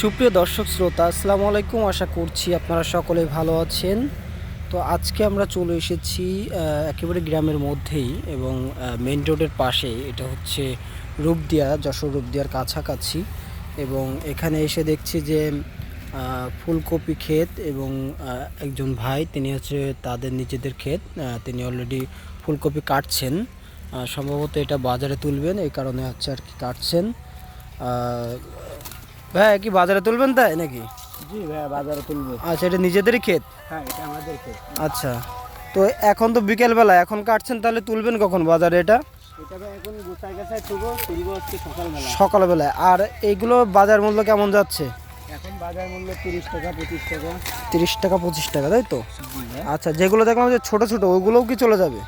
সুপ্রিয় দর্শক শ্রোতা, আসসালামু আলাইকুম। আশা করছি আপনারা সকলে ভালো আছেন। তো আজকে আমরা চলে এসেছি একেবারে গ্রামের মধ্যেই এবং মেন রোডের পাশেই এটা হচ্ছে রূপদিয়া, যশোর রূপদিয়ার কাছাকাছি এবং এখানে এসে দেখছি যে ফুলকপি ক্ষেত এবং একজন ভাই, তিনি হচ্ছে তাদের নিজেদের ক্ষেত তিনি অলরেডি ফুলকপি কাটছেন। সম্ভবত এটা বাজারে তুলবেন, এই কারণে হচ্ছে আর কি কাটছেন। ভাই কি বাজারে তুলবেন তাই নাকি? জি বাজারে তুলবো। আচ্ছা এটা নিজেদেরই ক্ষেত? হ্যাঁ এটা আমাদের ক্ষেত। আচ্ছা তো এখন তো বিকেলবেলা এখন কাটছেন তাহলে তুলবেন কখন বাজারে এটা? সকালবেলায়। আর এইগুলো বাজার মূল্য কেমন যাচ্ছে? এখন বাজার মূল্য তিরিশ টাকা পঁচিশ টাকা। তিরিশ টাকা পঁচিশ টাকা তাই তো? আচ্ছা যেগুলো দেখলাম যে ছোট ছোট ওইগুলোও কি চলে যাবে?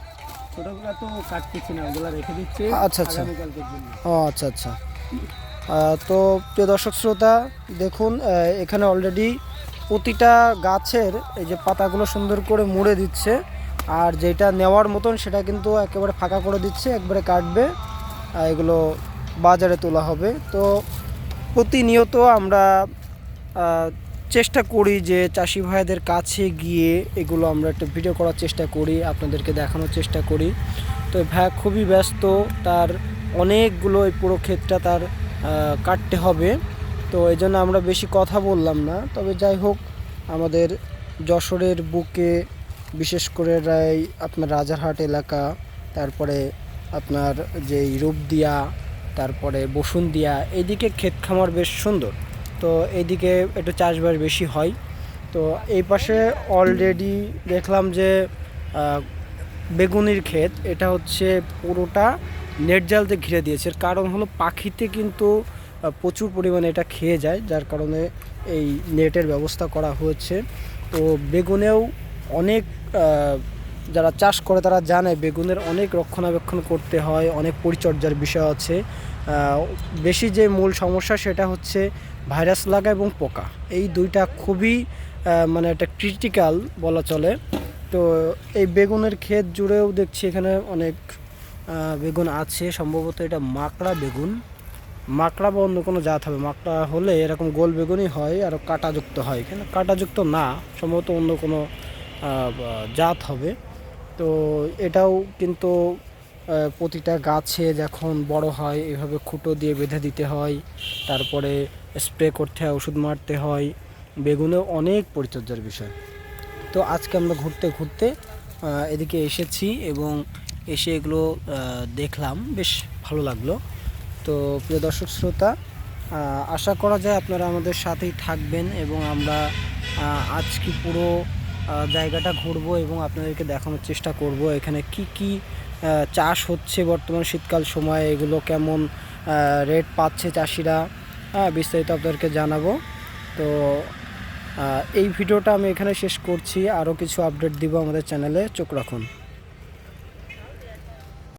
ছোটগুলো তো কাটতেছি না ওগুলো রেখে দিচ্ছি। আচ্ছা, আচ্ছা। ও আচ্ছা আচ্ছা। তো প্রিয় দর্শক শ্রোতা, দেখুন এখানে অলরেডি প্রতিটা গাছের এই যে পাতাগুলো সুন্দর করে মুড়ে দিচ্ছে, আর যেটা নেওয়ার মতন সেটা কিন্তু একেবারে ফাঁকা করে দিচ্ছে, একবারে কাটবে এগুলো বাজারে তোলা হবে। তো প্রতিনিয়ত আমরা চেষ্টা করি যে চাষি ভাইদের কাছে গিয়ে এগুলো আমরা একটা ভিডিও করার চেষ্টা করি, আপনাদেরকে দেখানোর চেষ্টা করি। তো ভাই খুবই ব্যস্ত, তার অনেকগুলো এই পুরো ক্ষেতটা তার কাটতে হবে। তো এই জন্য আমরা বেশি কথা বললাম না। তবে যাই হোক, আমাদের যশোরের বুকে, বিশেষ করে এই আপনার রাজারহাট এলাকা, তারপরে আপনার যেই রূপদিয়া, তারপরে বসুন্দিয়া এইদিকে ক্ষেত খামার বেশ সুন্দর। তো এইদিকে একটু চাষবাস বেশি হয়। তো এই পাশে অলরেডি দেখলাম যে বেগুনির ক্ষেত, এটা হচ্ছে পুরোটা নেট জাল দিয়ে ঘিরে দিয়েছে। কারণ হলো পাখিতে কিন্তু প্রচুর পরিমাণে এটা খেয়ে যায়, যার কারণে এই নেটের ব্যবস্থা করা হয়েছে। তো বেগুনেও অনেক যারা চাষ করে তারা জানে বেগুনের অনেক রক্ষণাবেক্ষণ করতে হয়, অনেক পরিচর্যার বিষয় আছে। বেশি যে মূল সমস্যা সেটা হচ্ছে ভাইরাস লাগা এবং পোকা। এই দুইটা খুবই মানে একটা ক্রিটিক্যাল বলা চলে। তো এই বেগুনের ক্ষেত জুড়েও দেখছি এখানে অনেক বেগুন আছে, সম্ভবত এটা মাকড়া বেগুন। মাকড়া বা অন্য কোনো জাত হবে। মাকড়া হলে এরকম গোল বেগুনই হয়, আর কাঁটাযুক্ত হয়। এখানে কাঁটাযুক্ত না, সম্ভবত অন্য কোনো জাত হবে। তো এটাও কিন্তু প্রতিটা গাছে যখন বড় হয়, এভাবে খুঁটো দিয়ে বেঁধে দিতে হয়। তারপরে স্প্রে করতে হয়, ওষুধ মারতে হয়। বেগুনেও অনেক পরিচর্যার বিষয়। তো আজকে আমরা ঘুরতে ঘুরতে এদিকে এসেছি এবং এসে এগুলো দেখলাম, বেশ ভালো লাগল। তো প্রিয় দর্শক শ্রোতা আশা করা যায় আপনারা আমাদের সাথেই থাকবেন এবং আমরা আজকে পুরো জায়গাটা ঘুরবো এবং আপনাদেরকে দেখানোর চেষ্টা করব। এখানে কি কি চাষ হচ্ছে বর্তমান শীতকাল সময়ে, এগুলো কেমন রেট পাচ্ছে চাষিরা? হ্যাঁ বিস্তারিত আপনাদেরকে জানাব। তো এই ভিডিওটা আমি এখানে শেষ করছি। আরও কিছু আপডেট দিব আমাদের চ্যানেলে চোখ রাখুন।